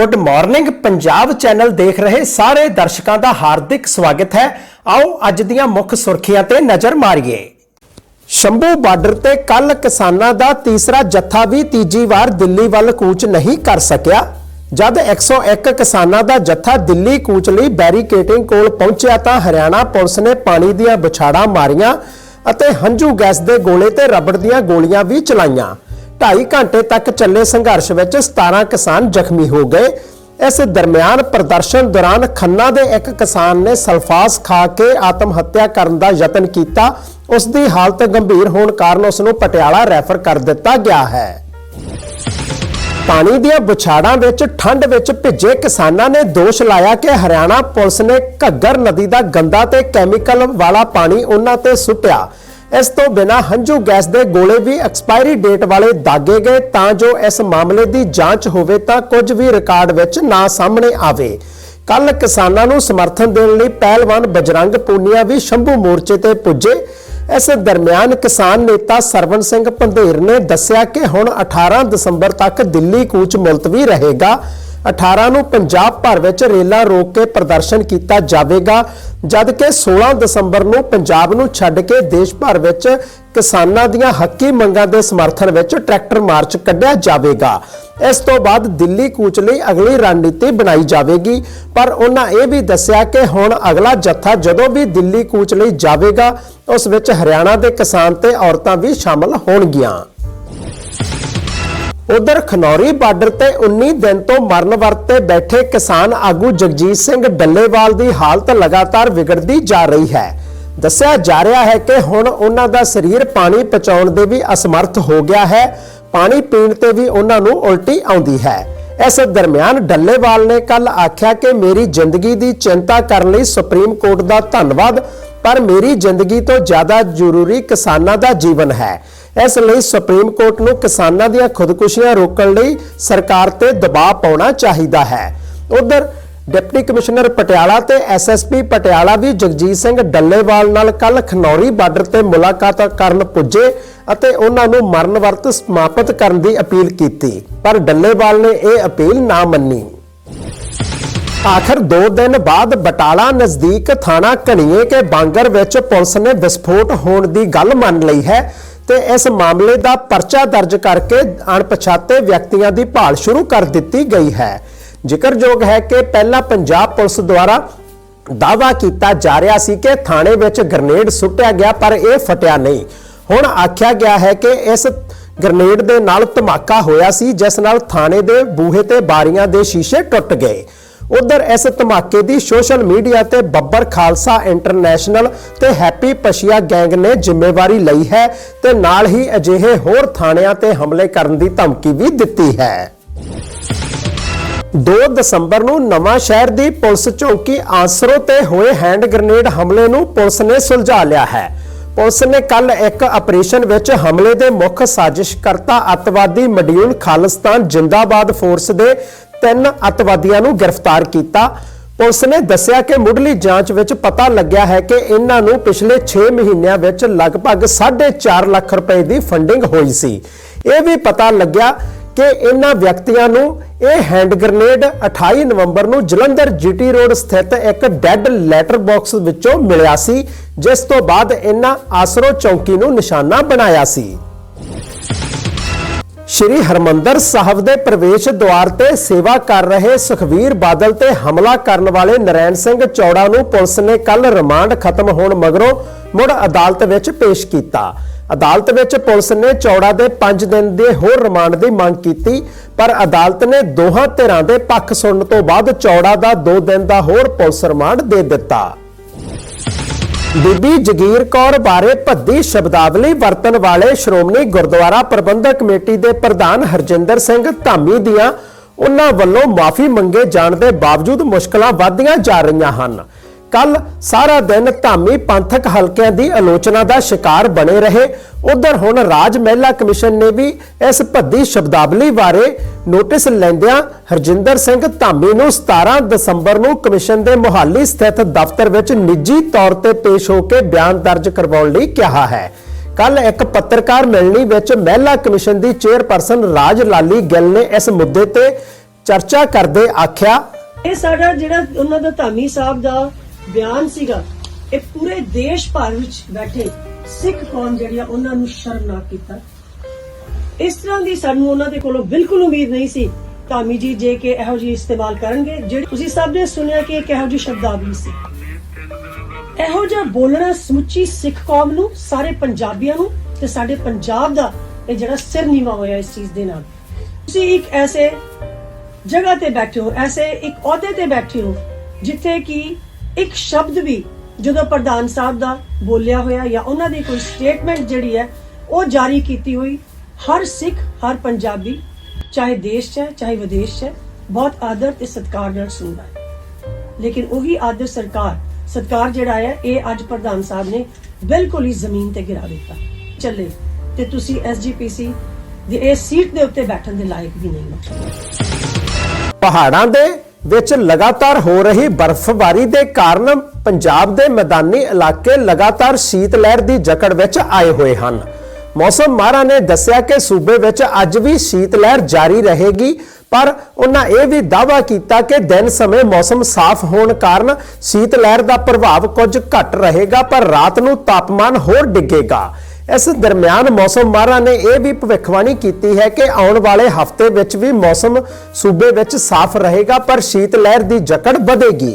Good morning Punjab channel ਦੇਖ ਰਹੇ ਸਾਰੇ ਦਰਸ਼ਕਾਂ ਦਾ ਹਾਰਦਿਕ ਸਵਾਗਤ ਹੈ। ਆਓ ਅੱਜ ਦੀਆਂ ਮੁੱਖ ਸੁਰਖੀਆਂ ਤੇ ਨਜ਼ਰ ਮਾਰੀਏ। ਸ਼ੰਭੂ ਬਾਰਡਰ ਤੇ ਕੱਲ ਕਿਸਾਨਾਂ ਦਾ ਤੀਸਰਾ ਜੱਥਾ ਵੀ ਤੀਜੀ ਵਾਰ ਦਿੱਲੀ ਵੱਲ ਕੂਚ ਨਹੀਂ ਕਰ ਸਕਿਆ। ਜਦ 101 ਕਿਸਾਨਾਂ ਦਾ ਜੱਥਾ ਦਿੱਲੀ ਕੂਚ ਲਈ ਬੈਰੀਕੇਟਿੰਗ ਕੋਲ ਪਹੁੰਚਿਆ ਤਾਂ ਹਰਿਆਣਾ ਪੁਲਿਸ ਨੇ ਪਾਣੀ ਦੀਆਂ ਵਿਛਾੜਾਂ ਮਾਰੀਆਂ ਅਤੇ ਹੰਝੂ ਗੈਸ ਦੇ ਗੋਲੇ ਤੇ ਰਬੜ ਦੀਆਂ ਗੋਲੀਆਂ ਵੀ ਚਲਾਈਆਂ। 2.5 ਘੰਟੇ ਤੱਕ ਚੱਲੇ ਸੰਘਰਸ਼ ਵਿੱਚ 17 ਕਿਸਾਨ ਜ਼ਖਮੀ ਹੋ ਗਏ। ਇਸ ਦਰਮਿਆਨ ਪ੍ਰਦਰਸ਼ਨ ਦੌਰਾਨ ਖੰਨਾ ਦੇ ਇੱਕ ਕਿਸਾਨ ਨੇ ਸਲਫਾਸ ਖਾ ਕੇ ਆਤਮ ਹੱਤਿਆ ਕਰਨ ਦਾ ਯਤਨ ਕੀਤਾ। ਉਸ ਦੀ ਹਾਲਤ ਗੰਭੀਰ ਹੋਣ ਕਾਰਨ ਉਸ ਨੂੰ ਪਟਿਆਲਾ ਰੈਫਰ ਕਰ ਦਿੱਤਾ ਗਿਆ ਹੈ। ਪਾਣੀ ਦੀਆਂ ਵਿਛਾੜਾਂ ਵਿੱਚ ਠੰਡ ਵਿੱਚ ਭਿੱਜੇ ਕਿਸਾਨਾਂ ਨੇ ਦੋਸ਼ ਲਾਇਆ ਕਿ ਹਰਿਆਣਾ ਪੁਲਿਸ ਨੇ ਘੱਗਰ ਨਦੀ ਦਾ ਗੰਦਾ ਤੇ ਕੈਮੀਕਲ ਵਾਲਾ ਪਾਣੀ ਉਹਨਾਂ ਤੇ ਸੁੱਟਿਆ। ਇਸ ਤੋਂ ਬਿਨਾ ਹੰਝੂ ਗੈਸ ਦੇ ਗੋਲੇ ਵੀ ਐਕਸਪਾਇਰੀ ਡੇਟ ਵਾਲੇ ਦਾਗੇ ਗਏ, ਤਾਂ ਜੋ ਇਸ ਮਾਮਲੇ ਦੀ ਜਾਂਚ ਹੋਵੇ ਤਾਂ ਕੁਝ ਵੀ ਰਿਕਾਰਡ ਵਿੱਚ ਨਾ ਸਾਹਮਣੇ ਆਵੇ। ਕੱਲ ਕਿਸਾਨਾਂ ਨੂੰ ਸਮਰਥਨ ਦੇਣ ਲਈ ਪਹਿਲਵਾਨ ਬਜਰੰਗ ਪੂਨੀਆ ਵੀ ਸ਼ੰਭੂ ਮੋਰਚੇ ਤੇ ਪੁੱਜੇ। ਇਸ ਦਰਮਿਆਨ ਕਿਸਾਨ ਨੇਤਾ ਸਰਵਨ ਸਿੰਘ ਪੰਧੇਰ ਨੇ ਦੱਸਿਆ ਕਿ ਹੁਣ 18 ਦਸੰਬਰ ਤੱਕ ਦਿੱਲੀ ਕੂਚ ਮੁਲਤਵੀ ਰਹੇਗਾ। 18 ਨੂੰ ਪੰਜਾਬ ਭਰ ਵਿੱਚ ਰੇਲਾਂ ਰੋਕ ਕੇ ਪ੍ਰਦਰਸ਼ਨ ਕੀਤਾ ਜਾਵੇਗਾ ਜਦਕਿ 16 ਦਸੰਬਰ ਨੂੰ ਪੰਜਾਬ ਨੂੰ ਛੱਡ ਕੇ ਦੇਸ਼ ਭਰ ਵਿੱਚ ਕਿਸਾਨਾਂ ਦੀਆਂ ਹੱਕੀ ਮੰਗਾਂ ਦੇ ਸਮਰਥਨ ਵਿੱਚ ਟਰੈਕਟਰ ਮਾਰਚ ਕੱਢਿਆ ਜਾਵੇਗਾ। ਇਸ ਤੋਂ ਬਾਅਦ ਦਿੱਲੀ ਕੂਚ ਲਈ ਅਗਲੀ ਰਣਨੀਤੀ ਬਣਾਈ ਜਾਵੇਗੀ, ਪਰ ਉਹਨਾਂ ਇਹ ਵੀ ਦੱਸਿਆ ਕਿ ਹੁਣ ਅਗਲਾ ਜੱਥਾ ਜਦੋਂ ਵੀ ਦਿੱਲੀ ਕੂਚ ਲਈ ਜਾਵੇਗਾ, ਉਸ ਵਿੱਚ ਹਰਿਆਣਾ ਦੇ ਕਿਸਾਨ ਤੇ ਔਰਤਾਂ ਵੀ ਸ਼ਾਮਲ ਹੋਣਗੀਆਂ। ਉਧਰ ਖਨੌਰੀ ਬਾਰਡਰ ਤੇ 19 ਦਿਨ ਤੋਂ ਮਰਨ ਵਰਤ ਬੈਠੇ ਕਿਸਾਨ ਆਗੂ ਜਗਜੀਤ ਸਿੰਘ ਡੱਲੇਵਾਲ ਦੀ ਹਾਲਤ ਲਗਾਤਾਰ ਵਿਗੜਦੀ ਜਾ ਰਹੀ ਹੈ। ਦੱਸਿਆ ਜਾ ਰਿਹਾ ਹੈ ਕਿ ਹੁਣ ਉਹਨਾਂ ਦਾ ਸਰੀਰ ਪਾਣੀ ਪਹੁੰਚਾਉਣ ਦੇ ਵੀ ਅਸਮਰਥ ਹੋ ਗਿਆ ਹੈ। ਪਾਣੀ ਪੀਣ ਤੇ ਵੀ ਉਹਨਾਂ ਨੂੰ ਉਲਟੀ ਆਉਂਦੀ ਹੈ। ਇਸ ਦਰਮਿਆਨ ਡੱਲੇਵਾਲ ਨੇ ਕੱਲ ਆਖਿਆ ਕਿ ਮੇਰੀ ਜ਼ਿੰਦਗੀ ਦੀ ਚਿੰਤਾ ਕਰਨ ਲਈ ਸੁਪਰੀਮ ਕੋਰਟ ਦਾ ਧੰਨਵਾਦ, ਪਰ ਮੇਰੀ ਜ਼ਿੰਦਗੀ ਤੋਂ ਜ਼ਿਆਦਾ ਜ਼ਰੂਰੀ ਕਿਸਾਨਾਂ ਦਾ ਜੀਵਨ ਹੈ। ਇਸ ਲਈ ਸੁਪਰੀਮ ਕੋਰਟ ਨੂੰ ਕਿਸਾਨਾਂ ਦੀਆਂ ਖੁਦਕੁਸ਼ੀਆਂ ਰੋਕਣ ਲਈ ਸਰਕਾਰ ਤੇ ਦਬਾਅ ਪਾਉਣਾ ਚਾਹੀਦਾ ਹੈ। ਉਧਰ ਡਿਪਟੀ ਕਮਿਸ਼ਨਰ ਪਟਿਆਲਾ ਤੇ ਐਸਐਸਪੀ ਪਟਿਆਲਾ ਵੀ ਜਗਜੀਤ ਸਿੰਘ ਡੱਲੇਵਾਲ ਨਾਲ ਕੱਲ ਖਨੌਰੀ ਬਾਰਡਰ ਤੇ ਮੁਲਾਕਾਤ ਕਰਨ ਪੁੱਜੇ ਅਤੇ ਉਹਨਾਂ ਨੂੰ ਮਰਨ ਵਰਤ ਸਮਾਪਤ ਕਰਨ ਦੀ ਅਪੀਲ ਕੀਤੀ, ਪਰ ਡੱਲੇਵਾਲ ਨੇ ਇਹ ਅਪੀਲ ਨਾ ਮੰਨੀ। ਆਖਰ 2 ਦਿਨ ਬਾਅਦ ਬਟਾਲਾ ਨਜ਼ਦੀਕ ਥਾਣਾ ਕਣੀਏ ਕੇ ਬਾਂਗਰ ਵਿੱਚ ਪੁਲਿਸ ਨੇ ਵਿਸਫੋਟ ਹੋਣ ਦੀ ਗੱਲ ਮੰਨ ਲਈ ਹੈ। ਤੇ ਇਸ ਮਾਮਲੇ ਦਾ ਪਰਚਾ ਦਰਜ ਕਰਕੇ ਅਣਪਛਾਤੇ ਵਿਅਕਤੀਆਂ ਦੀ ਭਾਲ ਸ਼ੁਰੂ ਕਰ ਦਿੱਤੀ ਗਈ ਹੈ। ਜ਼ਿਕਰਯੋਗ ਹੈ ਕਿ ਪਹਿਲਾਂ ਪੰਜਾਬ ਪੁਲਿਸ ਦੁਆਰਾ ਦਾਅਵਾ ਕੀਤਾ ਜਾ ਰਿਹਾ ਸੀ ਕਿ ਥਾਣੇ ਵਿੱਚ ਗ੍ਰਨੇਡ ਸੁੱਟਿਆ ਗਿਆ, ਪਰ ਇਹ ਫਟਿਆ ਨਹੀਂ। ਹੁਣ ਆਖਿਆ ਗਿਆ ਹੈ ਕਿ ਇਸ ਗ੍ਰਨੇਡ ਦੇ ਨਾਲ ਧਮਾਕਾ ਹੋਇਆ ਸੀ, ਜਿਸ ਨਾਲ ਥਾਣੇ ਦੇ ਬੂਹੇ ਤੇ ਬਾਰੀਆਂ ਦੇ ਸ਼ੀਸ਼ੇ ਟੁੱਟ ਗਏ। ਉਧਰ ਇਸ ਧਮਾਕੇ ਦੀ ਸੋਸ਼ਲ ਮੀਡੀਆ ਤੇ ਬੱਬਰ ਖਾਲਸਾ ਇੰਟਰਨੈਸ਼ਨਲ ਤੇ ਹੈਪੀ ਪਸ਼ੀਆ ਗੈਂਗ ਨੇ ਜ਼ਿੰਮੇਵਾਰੀ ਲਈ ਹੈ ਤੇ ਨਾਲ ਹੀ ਅਜਿਹੇ ਹੋਰ ਥਾਣਿਆਂ ਤੇ ਹਮਲੇ ਕਰਨ ਦੀ ਧਮਕੀ ਵੀ ਦਿੱਤੀ ਹੈ। 2 ਦਸੰਬਰ ਨੂੰ ਨਵਾਂ ਸ਼ਹਿਰ ਦੀ ਪੁਲਿਸ ਚੌਕੀ ਆਸਰੋ ਤੇ ਹੋਏ ਹੈਂਡ ਗ੍ਰਨੇਡ ਹਮਲੇ ਨੂੰ ਪੁਲਿਸ ਨੇ ਸੁਲਝਾ ਲਿਆ ਹੈ। ਪੁਲਿਸ ਨੇ ਕੱਲ ਇੱਕ ਆਪਰੇਸ਼ਨ ਵਿੱਚ ਹਮਲੇ ਦੇ ਮੁੱਖ ਸਾਜ਼ਿਸ਼ਕਰਤਾ ਅੱਤਵਾਦੀ ਮਡਿਊਲ ਖਾਲਿਸਤਾਨ ਜਿੰਦਾਬਾਦ ਫੋਰਸ ਦੇ ਤਿੰਨ ਅੱਤਵਾਦੀਆਂ ਨੂੰ ਗ੍ਰਿਫਤਾਰ ਕੀਤਾ। ਪੁਲਿਸ ਨੇ ਦੱਸਿਆ ਕਿ ਮੁੱਢਲੀ ਜਾਂਚ ਵਿੱਚ ਪਤਾ ਲੱਗਿਆ ਹੈ ਕਿ ਇਹਨਾਂ ਨੂੰ ਪਿਛਲੇ 6 ਮਹੀਨਿਆਂ ਵਿੱਚ ਲਗਭਗ 4.5 ਲੱਖ ਰੁਪਏ ਦੀ ਫੰਡਿੰਗ ਹੋਈ ਸੀ। ਇਹ ਵੀ ਪਤਾ ਲੱਗਿਆ ਕਿ ਇਹਨਾਂ ਵਿਅਕਤੀਆਂ ਨੂੰ ਇਹ ਹੈਂਡ ਗ੍ਰਨੇਡ 28 ਨਵੰਬਰ ਨੂੰ ਜਲੰਧਰ ਜੀਟੀ ਰੋਡ ਸਥਿਤ ਇੱਕ ਡੈੱਡ ਲੈਟਰ ਬਾਕਸ ਵਿੱਚੋਂ ਮਿਲਿਆ ਸੀ, ਜਿਸ ਤੋਂ ਬਾਅਦ ਇਹਨਾਂ ਆਸਰੋ ਚੌਂਕੀ ਨੂੰ ਨਿਸ਼ਾਨਾ ਬਣਾਇਆ ਸੀ। ਸ਼੍ਰੀ ਹਰਮੰਦਰ ਸਾਹਿਬ ਦੇ ਪ੍ਰਵੇਸ਼ ਦੁਆਰ ਤੇ ਸੇਵਾ ਕਰ ਰਹੇ ਸੁਖਵੀਰ ਬਾਦਲ ਤੇ ਹਮਲਾ ਕਰਨ ਵਾਲੇ ਨਰੈਣ ਸਿੰਘ ਚੌੜਾ ਨੂੰ ਪੁਲਿਸ ਨੇ ਕੱਲ ਰਿਮਾਂਡ ਖਤਮ ਹੋਣ ਮਗਰੋਂ ਮੁੜ ਅਦਾਲਤ ਵਿੱਚ ਪੇਸ਼ ਕੀਤਾ। ਅਦਾਲਤ ਵਿੱਚ ਪੁਲਿਸ ਨੇ ਚੌੜਾ ਦੇ 5 ਦਿਨ ਦੇ ਹੋਰ ਰਿਮਾਂਡ ਦੀ ਮੰਗ ਕੀਤੀ, ਪਰ ਅਦਾਲਤ ਨੇ ਦੋਹਾਂ ਧਿਰਾਂ ਦੇ ਪੱਖ ਸੁਣਨ ਤੋਂ ਬਾਅਦ ਚੌੜਾ ਦਾ 2 ਦਿਨ ਦਾ ਹੋਰ ਪੁਲਿਸ ਰਿਮਾਂਡ ਦੇ ਦਿੱਤਾ। ਬੀਬੀ ਜਗੀਰ ਕੌਰ ਬਾਰੇ ਭੱਦੀ ਸ਼ਬਦਾਵਲੀ ਵਰਤਣ ਵਾਲੇ ਸ਼੍ਰੋਮਣੀ ਗੁਰਦੁਆਰਾ ਪ੍ਰਬੰਧਕ ਕਮੇਟੀ ਦੇ ਪ੍ਰਧਾਨ ਹਰਜਿੰਦਰ ਸਿੰਘ ਧਾਮੀ ਦੀਆਂ ਉਹਨਾਂ ਵੱਲੋਂ ਮਾਫੀ ਮੰਗੇ ਜਾਣ ਦੇ ਬਾਵਜੂਦ ਮੁਸ਼ਕਲਾਂ ਵਧਦੀਆਂ ਜਾ ਰਹੀਆਂ ਹਨ। ਕੱਲ ਸਾਰਾ ਦਿਨ ਧਾਮੀ ਪੰਥਕ ਹਲਕਿਆਂ ਦੀ ਆਲੋਚਨਾ ਦਾ ਸ਼ਿਕਾਰ ਬਣੇ ਰਹੇ। ਉਧਰ ਹੁਣ ਰਾਜ ਮਹਿਲਾ ਕਮਿਸ਼ਨ ਨੇ ਵੀ ਇਸ ਭੱਦੀ ਸ਼ਬਦਾਵਲੀ ਬਾਰੇ ਨੋਟਿਸ ਲੈਂਦਿਆਂ ਹਰਜਿੰਦਰ ਸਿੰਘ ਧਾਮੀ ਨੂੰ 17 ਦਸੰਬਰ ਨੂੰ ਕਮਿਸ਼ਨ ਦੇ ਮੁਹਾਲੀ ਸਥਿਤ ਦਫ਼ਤਰ ਵਿੱਚ ਨਿੱਜੀ ਤੌਰ ਤੇ ਪੇਸ਼ ਹੋ ਕੇ ਬਿਆਨ ਦਰਜ ਕਰਵਾਉਣ ਲਈ ਕਿਹਾ ਹੈ। ਕੱਲ ਇੱਕ ਪੱਤਰਕਾਰ ਮਿਲਣੀ ਵਿੱਚ ਮਹਿਲਾ ਕਮਿਸ਼ਨ ਦੀ ਚੇਅਰਪਰਸਨ ਰਾਜ ਲਾਲੀ ਗਿੱਲ ਨੇ ਇਸ ਮੁੱਦੇ ਤੇ ਚਰਚਾ ਕਰਦੇ ਆਖਿਆ। ਇਹ ਸਾਡਾ ਜਿਹੜਾ ਉਹਨਾਂ ਦਾ ਧਾਮੀ ਸਾਹਿਬ ਦਾ ਬਿਆਨ ਸੀਗਾ ਇਹ ਪੂਰੇ ਦੇਸ਼ ਭਰ ਵਿੱਚ ਬੈਠੇ ਸਿੱਖ ਕੌਮ ਜਿਹੜੀ ਆ ਉਹਨਾਂ ਨੂੰ ਸ਼ਰਮਨਾਕ ਕੀਤਾ। ਇਸ ਤਰ੍ਹਾਂ ਦੀ ਸਾਨੂੰ ਉਹਨਾਂ ਦੇ ਕੋਲੋਂ ਬਿਲਕੁਲ ਉਮੀਦ ਨਹੀਂ ਸੀ। ਧਾਮੀ ਜੀ, ਜੇ ਕਿ ਇਹੋ ਜਿਹੀ ਇਸਤੇਮਾਲ ਕਰਨਗੇ, ਜਿਹੜੀ ਤੁਸੀਂ ਸਭ ਨੇ ਸੁਣਿਆ ਕਿ ਇੱਕ ਇਹੋ ਜਿਹੀ ਸ਼ਬਦਾਵਲੀ ਸੀ। ਇਹੋ ਜਿਹਾ ਬੋਲਣਾ ਸਮੁੱਚੀ ਸਿੱਖ ਕੌਮ ਨੂੰ, ਸਾਰੇ ਪੰਜਾਬੀਆਂ ਨੂੰ ਤੇ ਸਾਡੇ ਪੰਜਾਬ ਦਾ ਇਹ ਜਿਹੜਾ ਸਿਰ ਨੀਵਾ ਹੋਇਆ ਇਸ ਚੀਜ਼ ਦੇ ਨਾਲ। ਤੁਸੀਂ ਇੱਕ ਐਸੇ ਜਗ੍ਹਾ ਤੇ ਬੈਠੇ ਹੋ, ਐਸੇ ਇੱਕ ਅਹੁਦੇ ਤੇ ਬੈਠੇ ਹੋ, ਜਿੱਥੇ ਕਿ ਇੱਕ ਸ਼ਬਦ ਵੀ ਜਦੋਂ ਪ੍ਰਧਾਨ ਸਾਹਿਬ ਦਾ ਬੋਲਿਆ ਹੋਇਆ ਜਾਂ ਉਹਨਾਂ ਦੀ ਕੋਈ ਸਟੇਟਮੈਂਟ ਜਿਹੜੀ ਹੈ, ਉਹ ਜਾਰੀ ਕੀਤੀ ਹੋਈ, ਹਰ ਸਿੱਖ, ਹਰ ਪੰਜਾਬੀ, ਚਾਹੇ ਦੇਸ਼ 'ਚ ਹੈ, ਚਾਹੇ ਵਿਦੇਸ਼ 'ਚ ਹੈ, ਬਹੁਤ ਆਦਰ ਤੇ ਸਤਿਕਾਰ ਨਾਲ ਸੁਣਦਾ ਹੈ। ਲੇਕਿਨ ਉਹੀ ਆਦਰ ਸਰਕਾਰ, ਸਤਿਕਾਰ ਜਿਹੜਾ ਹੈ, ਇਹ ਅੱਜ ਪ੍ਰਧਾਨ ਸਾਹਿਬ ਨੇ ਬਿਲਕੁਲ ਹੀ ਜ਼ਮੀਨ ਤੇ ਗਿਰਾ ਦਿੱਤਾ। ਚੱਲੇ, ਤੇ ਤੁਸੀਂ ਐਸਜੀਪੀਸੀ ਦੀ ਇਸ ਸੀਟ ਦੇ ਉੱਤੇ ਬੈਠਣ ਦੇ ਲਾਇਕ ਵੀ ਨਹੀਂ ਹੋ। ਪਹਾੜਾਂ ਦੇ ਵਿੱਚ ਲਗਾਤਾਰ ਹੋ ਰਹੀ ਬਰਫ਼ਬਾਰੀ ਦੇ ਕਾਰਨ ਪੰਜਾਬ ਦੇ ਮੈਦਾਨੀ ਇਲਾਕੇ ਲਗਾਤਾਰ ਸ਼ੀਤ ਲਹਿਰ ਦੀ ਜਕੜ ਵਿੱਚ ਆਏ ਹੋਏ ਹਨ। ਮੌਸਮ ਮਾਹਰਾਂ ਨੇ ਦੱਸਿਆ ਕਿ ਸੂਬੇ ਵਿੱਚ ਅੱਜ ਵੀ ਸ਼ੀਤ ਲਹਿਰ ਜਾਰੀ ਰਹੇਗੀ, ਪਰ ਉਹਨਾਂ ਇਹ ਵੀ ਦਾਅਵਾ ਕੀਤਾ ਕਿ ਦਿਨ ਸਮੇਂ ਮੌਸਮ ਸਾਫ਼ ਹੋਣ ਕਾਰਨ ਸ਼ੀਤ ਲਹਿਰ ਦਾ ਪ੍ਰਭਾਵ ਕੁਝ ਘੱਟ ਰਹੇਗਾ, ਪਰ ਰਾਤ ਨੂੰ ਤਾਪਮਾਨ ਹੋਰ ਡਿੱਗੇਗਾ। ਇਸ ਦਰਮਿਆਨ ਮੌਸਮ ਮਾਹਰਾਂ ਨੇ ਇਹ ਵੀ ਭਵਿੱਖਬਾਣੀ ਕੀਤੀ ਹੈ ਕਿ ਆਉਣ ਵਾਲੇ ਹਫ਼ਤੇ ਵਿੱਚ ਵੀ ਮੌਸਮ ਸੂਬੇ ਵਿੱਚ ਸਾਫ਼ ਰਹੇਗਾ, ਪਰ ਸ਼ੀਤ ਲਹਿਰ ਦੀ ਜਕੜ ਵਧੇਗੀ।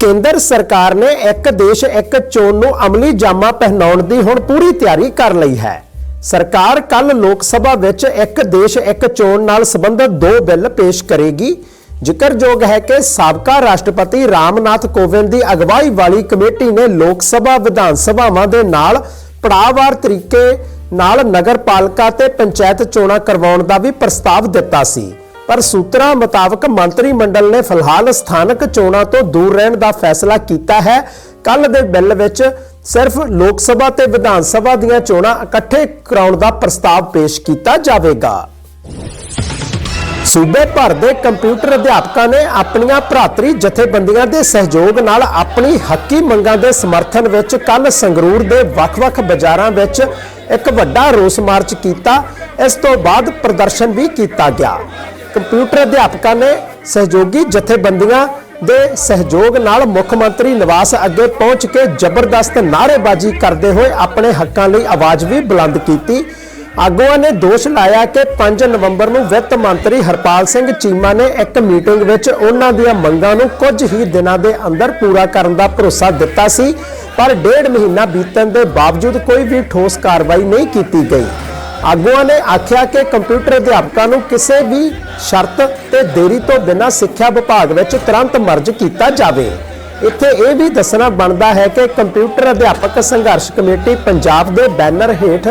ਕੇਂਦਰ ਸਰਕਾਰ ਨੇ ਇੱਕ ਦੇਸ਼ ਇੱਕ ਚੋਣ ਨੂੰ ਅਮਲੀ ਜਾਮਾ ਪਹਿਨਾਉਣ ਦੀ ਹੁਣ ਪੂਰੀ ਤਿਆਰੀ ਕਰ ਲਈ ਹੈ। ਸਰਕਾਰ ਕੱਲ ਲੋਕ ਸਭਾ ਵਿੱਚ ਇੱਕ ਦੇਸ਼ ਇੱਕ ਚੋਣ ਨਾਲ ਸੰਬੰਧਿਤ ਦੋ ਬਿੱਲ ਪੇਸ਼ ਕਰੇਗੀ। ਜ਼ਿਕਰਯੋਗ ਹੈ ਕਿ ਸਾਬਕਾ ਰਾਸ਼ਟਰਪਤੀ ਰਾਮਨਾਥ ਕੋਵਿੰਦ ਦੀ ਅਗਵਾਈ ਵਾਲੀ ਕਮੇਟੀ ਨੇ ਲੋਕ ਸਭਾ, ਵਿਧਾਨ ਸਭਾਵਾਂ ਦੇ ਨਾਲ ਪੜਾਅਵਾਰ ਤਰੀਕੇ ਨਾਲ ਨਗਰਪਾਲਿਕਾ ਤੇ ਪੰਚਾਇਤ ਚੋਣਾਂ ਕਰਵਾਉਣ ਦਾ ਵੀ ਪ੍ਰਸਤਾਵ ਦਿੱਤਾ ਸੀ। ਪਰ ਸੂਤਰਾਂ ਮੁਤਾਬਕ ਮੰਤਰੀ ਮੰਡਲ ਨੇ ਫਿਲਹਾਲ ਸਥਾਨਕ ਚੋਣਾਂ ਤੋਂ ਦੂਰ ਰਹਿਣ ਦਾ ਫੈਸਲਾ ਕੀਤਾ ਹੈ। ਕੱਲ ਦੇ ਬਿੱਲ ਵਿੱਚ ਸਿਰਫ ਲੋਕ ਸਭਾ ਤੇ ਵਿਧਾਨ ਸਭਾ ਦੀਆਂ ਚੋਣਾਂ ਇਕੱਠੇ ਕਰਾਉਣ ਦਾ ਪ੍ਰਸਤਾਵ ਪੇਸ਼ ਕੀਤਾ ਜਾਵੇਗਾ। ਸੂਬੇ ਭਰ ਦੇ ਕੰਪਿਊਟਰ ਅਧਿਆਪਕਾਂ ਨੇ ਆਪਣੀਆਂ ਭਰਾਤਰੀ ਜਥੇਬੰਦੀਆਂ ਦੇ ਸਹਿਯੋਗ ਨਾਲ ਆਪਣੀ ਹੱਕੀ ਮੰਗਾਂ ਦੇ ਸਮਰਥਨ ਵਿੱਚ ਕੱਲ ਸੰਗਰੂਰ ਦੇ ਵੱਖ-ਵੱਖ ਬਾਜ਼ਾਰਾਂ ਵਿੱਚ ਇੱਕ ਵੱਡਾ ਰੋਸ ਮਾਰਚ ਕੀਤਾ। ਇਸ ਤੋਂ ਬਾਅਦ ਪ੍ਰਦਰਸ਼ਨ ਵੀ ਕੀਤਾ ਗਿਆ। ਕੰਪਿਊਟਰ ਅਧਿਆਪਕਾਂ ਨੇ ਸਹਿਯੋਗੀ ਜਥੇਬੰਦੀਆਂ ਦੇ ਸਹਿਯੋਗ ਨਾਲ ਮੁੱਖ ਮੰਤਰੀ ਨਿਵਾਸ ਅੱਗੇ ਪਹੁੰਚ ਕੇ ਜ਼ਬਰਦਸਤ ਨਾਅਰੇਬਾਜ਼ੀ ਕਰਦੇ ਹੋਏ ਆਪਣੇ ਹੱਕਾਂ ਲਈ ਆਵਾਜ਼ ਵੀ ਬੁਲੰਦ ਕੀਤੀ। ਆਗੂਆਂ ਨੇ ਦੋਸ਼ ਲਾਇਆ ਕਿ 5 ਨਵੰਬਰ ਨੂੰ ਵਿੱਤ ਮੰਤਰੀ ਹਰਪਾਲ ਸਿੰਘ ਚੀਮਾ ਨੇ ਇੱਕ ਮੀਟਿੰਗ ਵਿੱਚ ਉਹਨਾਂ ਦੀਆਂ ਮੰਗਾਂ ਨੂੰ ਕੁਝ ਹੀ ਦਿਨਾਂ ਦੇ ਅੰਦਰ ਪੂਰਾ ਕਰਨ ਦਾ ਭਰੋਸਾ ਦਿੱਤਾ ਸੀ, ਪਰ ਡੇਢ ਮਹੀਨਾ ਬੀਤਣ ਦੇ ਬਾਵਜੂਦ ਕੋਈ ਵੀ ਠੋਸ ਕਾਰਵਾਈ ਨਹੀਂ ਕੀਤੀ ਗਈ। ਆਗੂਆਂ ਨੇ ਆਖਿਆ ਕਿ ਕੰਪਿਊਟਰ ਅਧਿਆਪਕਾਂ ਨੂੰ ਕਿਸੇ ਵੀ ਸ਼ਰਤ ਤੇ ਦੇਰੀ ਤੋਂ ਬਿਨਾਂ ਸਿੱਖਿਆ ਵਿਭਾਗ ਵਿੱਚ ਤੁਰੰਤ ਮਰਜ ਕੀਤਾ ਜਾਵੇ। ਇੱਥੇ ਇਹ ਵੀ ਦੱਸਣਾ ਬਣਦਾ ਹੈ ਕਿ ਕੰਪਿਊਟਰ ਅਧਿਆਪਕ ਸੰਘਰਸ਼ ਕਮੇਟੀ ਪੰਜਾਬ ਦੇ ਬੈਨਰ ਹੇਠ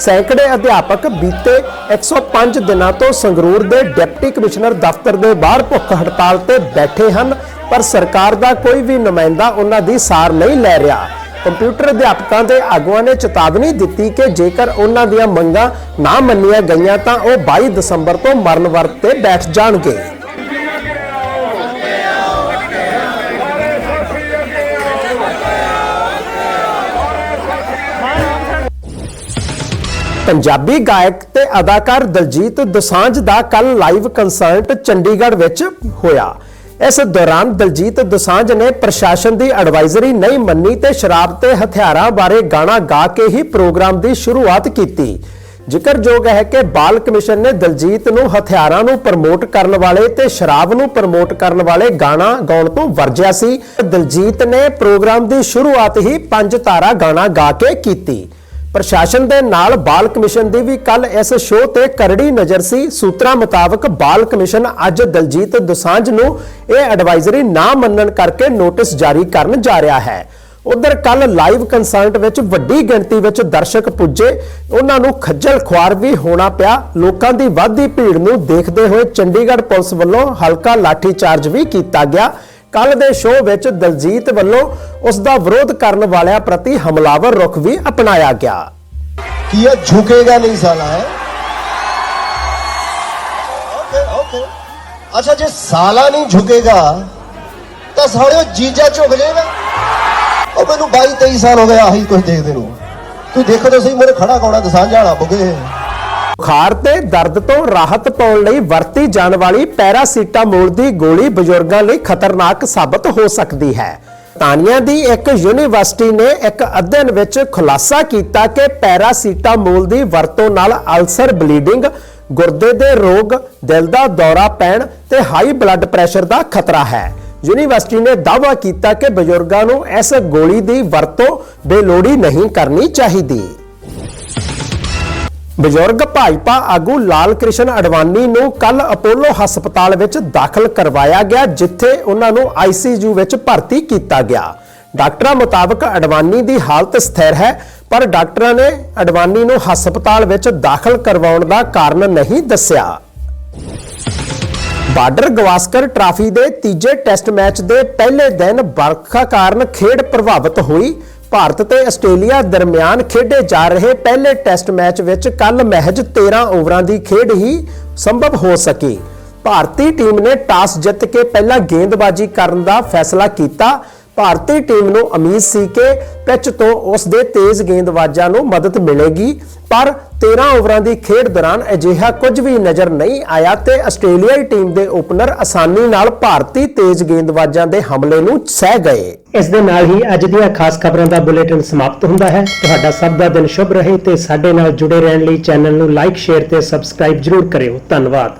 ਸੈਂਕੜੇ ਅਧਿਆਪਕ ਬੀਤੇ 105 ਦਿਨਾਂ ਤੋਂ ਸੰਗਰੂਰ ਦੇ ਡਿਪਟੀ ਕਮਿਸ਼ਨਰ ਦਫ਼ਤਰ ਦੇ ਬਾਹਰ ਭੁੱਖ ਹੜਤਾਲ ਤੇ ਬੈਠੇ ਹਨ, ਪਰ ਸਰਕਾਰ ਦਾ ਕੋਈ ਵੀ ਨੁਮਾਇੰਦਾ ਉਹਨਾਂ ਦੀ ਸਾਰ ਨਹੀਂ ਲੈ ਰਿਹਾ। ਕੰਪਿਊਟਰ ਅਧਿਆਪਕਾਂ ਦੇ ਆਗੂਆਂ ਨੇ ਚੇਤਾਵਨੀ ਦਿੱਤੀ ਕਿ ਜੇਕਰ ਉਹਨਾਂ ਦੀਆਂ ਮੰਗਾਂ ਨਾ ਮੰਨੀਆਂ ਗਈਆਂ ਤਾਂ ਉਹ 22 ਦਸੰਬਰ ਤੋਂ ਮਰਨ ਵਰਤ ਤੇ ਬੈਠ ਜਾਣਗੇ। ਪੰਜਾਬੀ ਗਾਇਕ ਤੇ ਅਦਾਕਾਰ ਦਲਜੀਤ ਦੋਸਾਂਝ ਦਾ ਕੱਲ ਲਾਈਵ ਕੰਸਰਟ ਚੰਡੀਗੜ੍ਹ ਵਿੱਚ ਹੋਇਆ। ਇਸ ਦੌਰਾਨ ਦਲਜੀਤ ਦੋਸਾਂਝ ਨੇ ਪ੍ਰਸ਼ਾਸਨ ਦੀ ਐਡਵਾਈਜ਼ਰੀ ਨਹੀਂ ਮੰਨੀ ਤੇ ਸ਼ਰਾਬ ਤੇ ਹਥਿਆਰਾਂ ਬਾਰੇ ਗਾਣਾ ਗਾ ਕੇ ਹੀ ਪ੍ਰੋਗਰਾਮ ਦੀ ਸ਼ੁਰੂਆਤ ਕੀਤੀ। ਜ਼ਿਕਰਯੋਗ ਹੈ ਕਿ ਬਾਲ ਕਮਿਸ਼ਨ ਨੇ ਦਲਜੀਤ ਨੂੰ ਹਥਿਆਰਾਂ ਨੂੰ ਪ੍ਰਮੋਟ ਕਰਨ ਵਾਲੇ ਤੇ ਸ਼ਰਾਬ ਨੂੰ ਪ੍ਰਮੋਟ ਕਰਨ ਵਾਲੇ ਗਾਣਾ ਗਾਉਣ ਤੋਂ ਵਰਜਿਆ ਸੀ। ਦਲਜੀਤ ਨੇ ਪ੍ਰੋਗਰਾਮ ਦੀ ਸ਼ੁਰੂਆਤ ਹੀ ਪੰਜ ਤਾਰਾ ਗਾਣਾ ਗਾ ਕੇ ਕੀਤੀ। ਪ੍ਰਸ਼ਾਸਨ ਦੇ ਨਾਲ ਬਾਲ ਕਮਿਸ਼ਨ ਦੀ ਵੀ ਕੱਲ ਇਸ ਸ਼ੋਅ ਤੇ ਕਰੜੀ ਨਜ਼ਰ ਸੀ। ਸੂਤਰਾਂ ਮੁਤਾਬਕ ਬਾਲ ਕਮਿਸ਼ਨ ਅੱਜ ਦਲਜੀਤ ਦੋਸਾਂਝ ਨੂੰ ਇਹ ਐਡਵਾਈਜ਼ਰੀ ਨਾ ਮੰਨਣ ਕਰਕੇ ਨੋਟਿਸ ਜਾਰੀ ਕਰਨ ਜਾ ਰਿਹਾ ਹੈ। ਉਧਰ ਕੱਲ ਲਾਈਵ ਕੰਸਰਟ ਵਿੱਚ ਵੱਡੀ ਗਿਣਤੀ ਵਿੱਚ ਦਰਸ਼ਕ ਪੁੱਜੇ। ਉਹਨਾਂ ਨੂੰ ਖੱਜਲ ਖੁਆਰ ਵੀ ਹੋਣਾ ਪਿਆ। ਲੋਕਾਂ ਦੀ ਵੱਧਦੀ ਭੀੜ ਨੂੰ ਦੇਖਦੇ ਹੋਏ ਚੰਡੀਗੜ੍ਹ ਪੁਲਿਸ ਵੱਲੋਂ ਹਲਕਾ ਲਾਠੀ ਚਾਰਜ ਵੀ ਕੀਤਾ ਗਿਆ। ਕੱਲ ਦੇ ਸ਼ੋਅ ਵਿੱਚ ਦਲਜੀਤ ਵੱਲੋਂ ਉਸ ਦਾ ਵਿਰੋਧ ਕਰਨ ਵਾਲਿਆਂ ਪ੍ਰਤੀ ਹਮਲਾਵਰ ਰੁਖ ਵੀ ਅਪਣਾਇਆ ਗਿਆ। ਕਿ ਇਹ ਝੁਕੇਗਾ ਨਹੀਂ ਸਾਲਾ, ਹੈ? Okay okay. ਅੱਛਾ, ਜੇ ਸਾਲਾ ਨਹੀਂ ਝੁਕੇਗਾ, ਤਾਂ ਸਾਲਿਓ ਜੀਜਾ ਝੁਕ ਜਾਏਗਾ ਉਹ ਮੈਨੂੰ 22 23 ਸਾਲ ਹੋ ਗਏ, ਆਹੀ ਕੁਝ ਦੇਖਦੇ ਨੂੰ। ਤੂੰ ਦੇਖੋ ਤਾਂ ਸਹੀ ਮੇਰੇ ਖੜਾ ਕੌੜਾ ਦਸਾਂ ਜਾਣਾ ਬੁਗੇ ਬੁਖਾਰ ਤੇ ਦਰਦ ਤੋਂ ਰਾਹਤ ਪਾਉਣ ਲਈ ਵਰਤੀ ਜਾਣ ਵਾਲੀ ਪੈਰਾਸੀਟਾਮੋਲ ਦੀ ਗੋਲੀ ਬਜ਼ੁਰਗਾਂ ਲਈ ਖਤਰਨਾਕ ਸਾਬਤ ਹੋ ਸਕਦੀ ਹੈ। ਤਾਨੀਆ ਦੀ ਇੱਕ ਯੂਨੀਵਰਸਿਟੀ ਨੇ ਇੱਕ ਅਧਿਐਨ ਵਿੱਚ ਖੁਲਾਸਾ ਕੀਤਾ ਕਿ ਪੈਰਾਸੀਟਾਮੋਲ ਦੀ ਵਰਤੋਂ ਨਾਲ ਅਲਸਰ ਬਲੀਡਿੰਗ, ਗੁਰਦੇ ਦੇ ਰੋਗ, ਦਿਲ ਦਾ ਦੌਰਾ ਪੈਣ ਤੇ ਹਾਈ ਬਲੱਡ ਪ੍ਰੈਸ਼ਰ ਦਾ ਖਤਰਾ ਹੈ। ਯੂਨੀਵਰਸਿਟੀ ਨੇ ਦਾਅਵਾ ਕੀਤਾ ਕਿ ਬਜ਼ੁਰਗਾਂ ਨੂੰ ਇਸ ਗੋਲੀ ਦੀ ਵਰਤੋਂ ਬੇਲੋੜੀ ਨਹੀਂ ਕਰਨੀ ਚਾਹੀਦੀ। ਬਜ਼ੁਰਗ ਭਾਜਪਾ ਆਗੂ ਲਾਲ ਕ੍ਰਿਸ਼ਨ ਅਡਵਾਨੀ ਨੂੰ ਕੱਲ ਅਪੋਲੋ ਹਸਪਤਾਲ ਵਿੱਚ ਦਾਖਲ ਕਰਵਾਇਆ ਗਿਆ, ਜਿੱਥੇ ਉਹਨਾਂ ਨੂੰ ਆਈਸੀਯੂ ਵਿੱਚ ਭਰਤੀ ਕੀਤਾ ਗਿਆ। ਡਾਕਟਰਾਂ ਮੁਤਾਬਕ ਅਡਵਾਨੀ ਦੀ ਹਾਲਤ ਸਥਿਰ ਹੈ, ਪਰ ਡਾਕਟਰਾਂ ਨੇ ਅਡਵਾਨੀ ਨੂੰ ਹਸਪਤਾਲ ਵਿੱਚ ਦਾਖਲ ਕਰਵਾਉਣ ਦਾ ਕਾਰਨ ਨਹੀਂ ਦੱਸਿਆ। ਬਾਰਡਰ ਗਵਾਸਕਰ ਟਰਾਫੀ ਦੇ ਤੀਜੇ ਟੈਸਟ ਮੈਚ ਦੇ ਪਹਿਲੇ ਦਿਨ ਵਰਖਾ ਕਾਰਨ ਖੇਡ ਪ੍ਰਭਾਵਿਤ ਹੋਈ। ਭਾਰਤ ਤੇ ਆਸਟ੍ਰੇਲੀਆ ਦਰਮਿਆਨ ਖੇਡੇ ਜਾ ਰਹੇ ਪਹਿਲੇ ਟੈਸਟ ਮੈਚ ਵਿੱਚ ਕੱਲ ਮਹਿਜ 13 ਓਵਰਾਂ ਦੀ ਖੇਡ ਹੀ ਸੰਭਵ ਹੋ ਸਕੀ। ਭਾਰਤੀ ਟੀਮ ਨੇ ਟਾਸ ਜਿੱਤ ਕੇ ਪਹਿਲਾਂ ਗੇਂਦਬਾਜ਼ੀ ਕਰਨ ਦਾ ਫੈਸਲਾ ਕੀਤਾ ਭਾਰਤੀ ਟੀਮ ਨੂੰ ਉਮੀਦ ਸੀ ਕਿ ਪਿੱਚ ਤੋਂ ਉਸ ਦੇ ਤੇਜ਼ ਗੇਂਦਬਾਜ਼ਾਂ ਨੂੰ ਮਦਦ ਮਿਲੇਗੀ, ਪਰ 13 ਓਵਰਾਂ ਦੀ ਖੇਡ ਦੌਰਾਨ ਅਜਿਹਾ ਕੁਝ ਵੀ ਨਜ਼ਰ ਨਹੀਂ ਆਇਆ ਤੇ ਆਸਟ੍ਰੇਲੀਆਈ ਟੀਮ ਦੇ ਓਪਨਰ ਆਸਾਨੀ ਨਾਲ ਭਾਰਤੀ ਤੇਜ਼ ਗੇਂਦਬਾਜ਼ਾਂ ਦੇ ਹਮਲੇ ਨੂੰ ਸਹਿ ਗਏ। ਇਸ ਦੇ ਨਾਲ ਹੀ ਅੱਜ ਦੀਆਂ ਖਾਸ ਖਬਰਾਂ ਦਾ ਬੁਲੇਟਿਨ ਸਮਾਪਤ ਹੁੰਦਾ ਹੈ। ਤੁਹਾਡਾ ਸਭ ਦਾ ਦਿਨ ਸ਼ੁਭ ਰਹੇ ਤੇ ਸਾਡੇ ਨਾਲ ਜੁੜੇ ਰਹਿਣ ਲਈ ਚੈਨਲ ਨੂੰ ਲਾਈਕ, ਸ਼ੇਅਰ ਤੇ ਸਬਸਕ੍ਰਾਈਬ ਜਰੂਰ ਕਰਿਓ। ਧੰਨਵਾਦ।